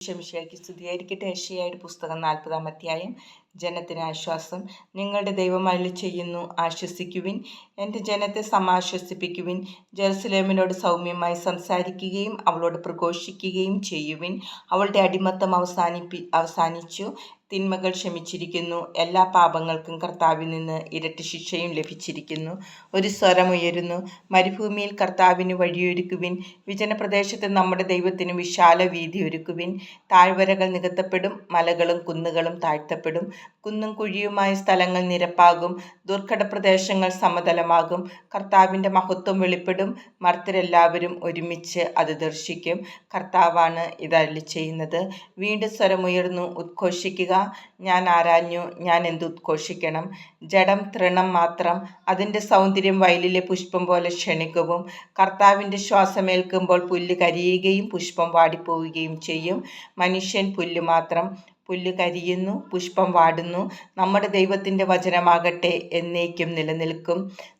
ക്ഷമിശയ്ക്ക് സ്തുതിയായിരിക്കട്ടെ. ഏഷ്യയുടെ പുസ്തകം നാൽപ്പതാം അധ്യായം ജനത്തിന് ആശ്വാസം. നിങ്ങളുടെ ദൈവം അരളി ചെയ്യുന്നു. ആശ്വസിക്കുവിൻ. എന്റെ ജനത്തെ സമാശ്വസിപ്പിക്കുവിൻ. ജെറുസലേമിനോട് സൗമ്യമായി സംസാരിക്കുകയും അവളോട് പ്രഘോഷിക്കുകയും ചെയ്യുവിൻ. അവളുടെ അടിമത്തം അവസാനിപ്പി അവസാനിച്ചു. തിന്മകൾ ക്ഷമിച്ചിരിക്കുന്നു എല്ലാ പാപങ്ങൾക്കും കർത്താവിൽ നിന്ന് ഇരട്ടി ശിക്ഷയും ലഭിച്ചിരിക്കുന്നു. ഒരു സ്വരമുയരുന്നു മരുഭൂമിയിൽ കർത്താവിന് വഴിയൊരുക്കുവിൻ. വിജനപ്രദേശത്ത് നമ്മുടെ ദൈവത്തിന് വിശാല വീതി ഒരുക്കുവിൻ താഴ്വരകൾ നികത്തപ്പെടും. മലകളും കുന്നുകളും താഴ്ത്തപ്പെടും. കുന്നും കുഴിയുമായ സ്ഥലങ്ങൾ നിരപ്പാകും. ദുർഘട പ്രദേശങ്ങൾ സമതലമാകും. കർത്താവിന്റെ മഹത്വം വെളിപ്പെടും. മർത്തരെല്ലാവരും ഒരുമിച്ച് അത് ദർശിക്കും. കർത്താവാണ് ഇതരളി ചെയ്യുന്നത്. വീണ്ടും സ്വരമുയർന്നു ഉദ്ഘോഷിക്കുക. ഞാൻ ആരാഞ്ഞു? ഞാൻ എന്ത് ഉദ്ഘോഷിക്കണം? ജഡം തൃണം മാത്രം. അതിന്റെ സൗന്ദര്യം വയലിലെ പുഷ്പം പോലെ ക്ഷണിക്കവും. കർത്താവിന്റെ ശ്വാസമേൽക്കുമ്പോൾ പുല്ല് കരിയുകയും പുഷ്പം വാടിപ്പോവുകയും ചെയ്യും. മനുഷ്യൻ പുല്ല് മാത്രം. പുല്ല് കരിയുന്നു പുഷ്പം വാടുന്നു. നമ്മുടെ ദൈവത്തിന്റെ വചനമാകട്ടെ എന്നേക്കും നിലനിൽക്കും.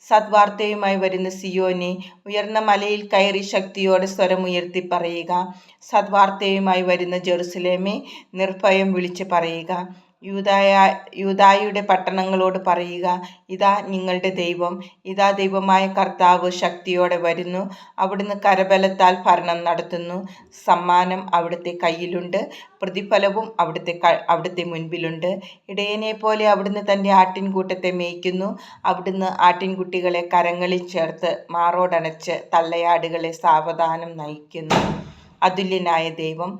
സദ്വാർത്തയുമായി വരുന്ന സിയോനെ ഉയർന്ന മലയിൽ കയറി ശക്തിയോടെ സ്വരമുയർത്തി പറയുക. സദ്വാർത്തയുമായി വരുന്ന ജെറുസലേമെ നിർഭയം വിളിച്ച് പറയുക. യൂതായ യൂതായുടെ പട്ടണങ്ങളോട് പറയുക ഇതാ നിങ്ങളുടെ ദൈവം. ഇതാ ദൈവമായ കർത്താവ് ശക്തിയോടെ വരുന്നു. അവിടുന്ന് കരബലത്താൽ ഭരണം നടത്തുന്നു. സമ്മാനം അവിടുത്തെ കയ്യിലുണ്ട്. പ്രതിഫലവും അവിടുത്തെ അവിടുത്തെ മുൻപിലുണ്ട്. ഇടയനെ പോലെ അവിടുന്ന് തന്റെ ആട്ടിൻകൂട്ടത്തെ മേയ്ക്കുന്നു. അവിടുന്ന് ആട്ടിൻകുട്ടികളെ കരങ്ങളിൽ ചേർത്ത് മാറോടണച്ച് തള്ളയാടുകളെ സാവധാനം നയിക്കുന്നു. അതുല്യനായ ദൈവം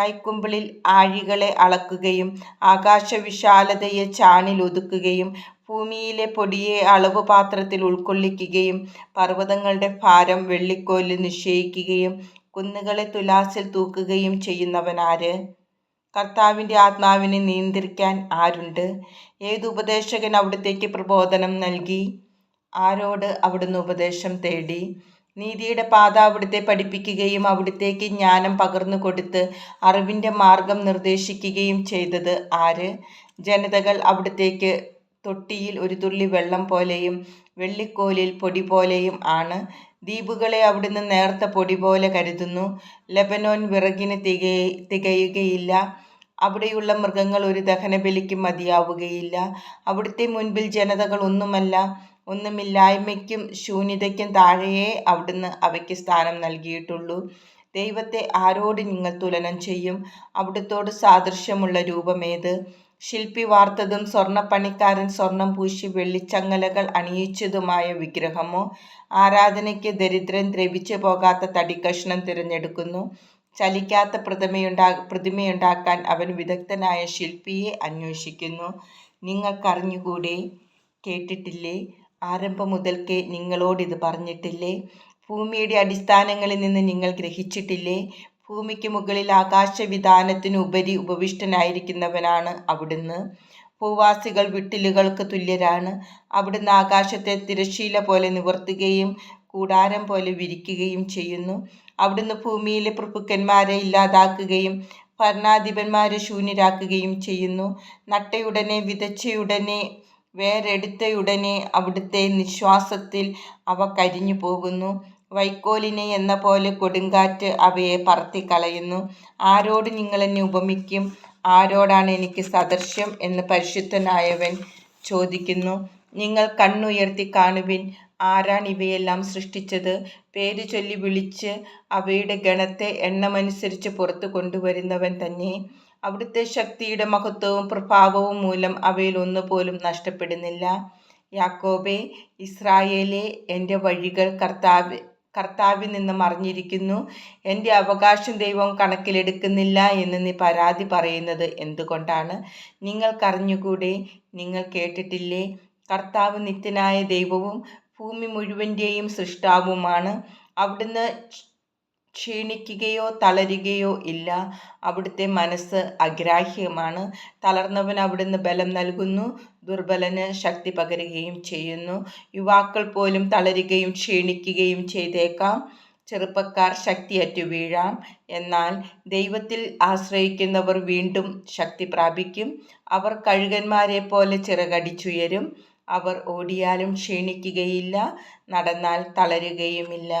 കൈക്കുമ്പിളിൽ ആഴികളെ അളക്കുകയും ആകാശവിശാലതയെ ചാണിലൊതുക്കുകയും ഭൂമിയിലെ പൊടിയെ അളവ് പാത്രത്തിൽ ഉൾക്കൊള്ളിക്കുകയും പർവതങ്ങളുടെ ഭാരം വെള്ളിക്കോലിൽ നിശ്ചയിക്കുകയും കുന്നുകളെ തുലാസിൽ തൂക്കുകയും ചെയ്യുന്നവനാര്? കർത്താവിന്റെ ആത്മാവിനെ നിയന്ത്രിക്കാൻ ആരുണ്ട്? ഏത് ഉപദേശകൻ അവിടത്തേക്ക് പ്രബോധനം നൽകി? ആരോട് അവിടുന്ന് ഉപദേശം തേടി? നീതിയുടെ പാത അവിടുത്തെ പഠിപ്പിക്കുകയും അവിടുത്തേക്ക് ജ്ഞാനം പകർന്നു കൊടുത്ത് അറിവിന്റെ മാർഗം നിർദ്ദേശിക്കുകയും ചെയ്തത് ആര്? ജനതകൾ അവിടുത്തേക്ക് തൊട്ടിയിൽ ഒരു തുള്ളി വെള്ളം പോലെയും വെള്ളിക്കോലിൽ പൊടി പോലെയും ആണ്. ദ്വീപുകളെ അവിടുന്ന് നേർത്ത പൊടി പോലെ കരുതുന്നു. ലെബനോൻ വിറകിന് തികയ തികയുകയില്ല. അവിടെയുള്ള മൃഗങ്ങൾ ഒരു ദഹനബലിക്ക് മതിയാവുകയില്ല. അവിടുത്തെ മുൻപിൽ ജനതകൾ ഒന്നുമല്ല. ഒന്നുമില്ലായ്മയ്ക്കും ശൂന്യതയ്ക്കും താഴെയേ അവിടുന്ന് അവയ്ക്ക് സ്ഥാനം നൽകിയിട്ടുള്ളൂ. ദൈവത്തെ ആരോട് നിങ്ങൾ തുലനം ചെയ്യും? അവിടുത്തോട് സാദൃശ്യമുള്ള രൂപമേത്? ശില്പി വാർത്തതും സ്വർണപ്പണിക്കാരൻ സ്വർണം പൂശി വെള്ളിച്ചങ്ങലകൾ അണിയിച്ചതുമായ വിഗ്രഹമോ? ആരാധനയ്ക്ക് ദരിദ്രൻ ദ്രവിച്ചു പോകാത്ത തടിക്കഷ്ണം തിരഞ്ഞെടുക്കുന്നു. ചലിക്കാത്ത പ്രതിമയുണ്ടാ പ്രതിമയുണ്ടാക്കാൻ അവൻ വിദഗ്ധനായ ശില്പിയെ അന്വേഷിക്കുന്നു. നിങ്ങൾക്കറിഞ്ഞുകൂടെ? കേട്ടിട്ടില്ലേ? ആരംഭം മുതൽക്കേ നിങ്ങളോടിത് പറഞ്ഞിട്ടില്ലേ? ഭൂമിയുടെ അടിസ്ഥാനങ്ങളിൽ നിന്ന് നിങ്ങൾ ഗ്രഹിച്ചിട്ടില്ലേ? ഭൂമിക്ക് മുകളിൽ ആകാശവിധാനത്തിന് ഉപരി ഉപവിഷ്ടനായിരിക്കുന്നവനാണ് അവിടുന്ന്. ഭൂവാസികൾ വിട്ടിലുകൾക്ക് തുല്യരാണ്. അവിടുന്ന് ആകാശത്തെ തിരശീല പോലെ നിവർത്തുകയും കൂടാരം പോലെ വിരിക്കുകയും ചെയ്യുന്നു. അവിടുന്ന് ഭൂമിയിലെ പ്രഭുക്കന്മാരെ ഇല്ലാതാക്കുകയും ഭരണാധിപന്മാരെ ശൂന്യരാക്കുകയും ചെയ്യുന്നു. നട്ടയുടനെ വിതച്ചയുടനെ വേരെടുത്തയുടനെ അവിടുത്തെ നിശ്വാസത്തിൽ അവ കരിഞ്ഞു പോകുന്നു. വൈക്കോലിനെ എന്ന പോലെ കൊടുങ്കാറ്റ് അവയെ പറത്തിക്കളയുന്നു. ആരോട് നിങ്ങൾ എന്നെ ഉപമിക്കും? ആരോടാണ് എനിക്ക് സദൃശ്യം എന്ന് പരിശുദ്ധനായവൻ ചോദിക്കുന്നു. നിങ്ങൾ കണ്ണുയർത്തി കാണുവിൻ. ആരാണ് ഇവയെല്ലാം സൃഷ്ടിച്ചത്? പേര് ചൊല്ലി വിളിച്ച് അവയുടെ ഗണത്തെ എണ്ണമനുസരിച്ച് പുറത്തു കൊണ്ടുവരുന്നവൻ തന്നെ. അവിടുത്തെ ശക്തിയുടെ മഹത്വവും പ്രഭാവവും മൂലം അവയിൽ ഒന്നുപോലും നഷ്ടപ്പെടുന്നില്ല. യാക്കോബെ ഇസ്രായേലെ എന്റെ വഴികൾ കർത്താവ് കർത്താവിൽ നിന്ന് മറിഞ്ഞിരിക്കുന്നു എന്റെ അവകാശം ദൈവം കണക്കിലെടുക്കുന്നില്ല എന്ന് നീ പരാതി പറയുന്നത് എന്തുകൊണ്ടാണ്? നിങ്ങൾക്കറിഞ്ഞുകൂടെ? നിങ്ങൾ കേട്ടിട്ടില്ലേ? കർത്താവ് നിത്യനായ ദൈവവും ഭൂമി മുഴുവന്റെയും സൃഷ്ടാവുമാണ്. അവിടുന്ന് ക്ഷീണിക്കുകയോ തളരുകയോ ഇല്ല. അവിടുത്തെ മനസ്സ് അഗ്രാഹ്യമാണ്. തളർന്നവൻ അവിടുന്ന് ബലം നൽകുന്നു. ദുർബലന് ശക്തി പകരുകയും ചെയ്യുന്നു. യുവാക്കൾ പോലും തളരുകയും ക്ഷീണിക്കുകയും ചെയ്തേക്കാം. ചെറുപ്പക്കാർ ശക്തിയറ്റു വീഴാം. എന്നാൽ ദൈവത്തിൽ ആശ്രയിക്കുന്നവർ വീണ്ടും ശക്തി പ്രാപിക്കും. അവർ കഴുകന്മാരെ പോലെ ചിറകടിച്ചുയരും. അവർ ഓടിയാലും ക്ഷീണിക്കുകയില്ല. നടന്നാൽ തളരുകയുമില്ല.